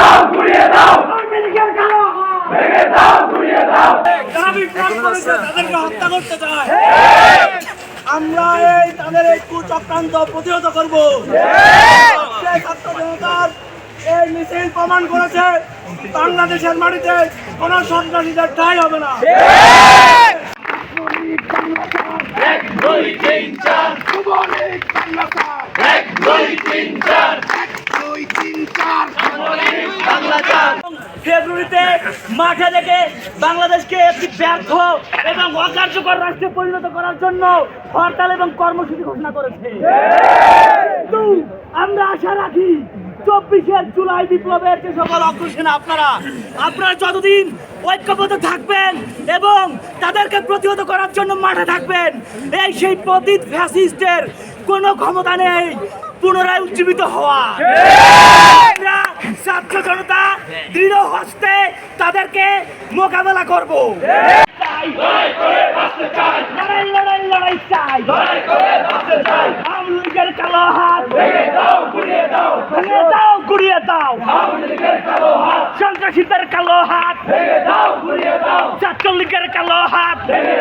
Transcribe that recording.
দাও ঘুরিয়ে দাও। ভেঙে দাও ঘুরিয়ে দাও তাদেরকে হত্যা করতে চায়। আমরা এই তাদের এই কুচক্রান্ত প্রতিহত করব। ছাত্র জনতার এই মিছিল প্রমাণ করেছে বাংলাদেশের মাটিতে কোন সন্ত্রাসীদের ঠাই হবে না। এক দুই তিন চার। এক দুই তিন চার বাংলা চার ফেব্রুয়ারিতে মাঠে থেকে বাংলাদেশকে একটি ব্যর্থ এবং অকার্যকর রাষ্ট্রে পরিণত করার জন্য হরতাল এবং কর্মসূচি ঘোষণা করেছে। আমরা আশা রাখি চব্বিশের জুলাই বিপ্লবের যে সকল অগ্রসেনা আপনারা আপনারা যতদিন ঐক্যবদ্ধ থাকবেন এবং তাদেরকে প্রতিহত করার জন্য মাঠে থাকবেন, এই সেই পতিত ফ্যাসিস্টের কোনো ক্ষমতা নেই, পুনরায় উজ্জীবিত হওয়া। ছাত্র জনতা দৃঢ় হস্তে তাদেরকে মোকাবেলা করব। লড়াই করে বাঁচতে চাই লড়াই লড়াই লড়াই চাই। লড়াই করে বাঁচতে চাই আওয়ামী লীগের কালো হাত। ভেঙে দাও ঘুরিয়ে দাও ভেঙে দাও গুড়িয়ে দাও। আওয়ামী লীগের কালো হাত সন্ত্রাসীদের কালো হাত। ভেঙে দাও ঘুরিয়ে দাও। ছাত্রলীগের কালো হাত। ভেঙে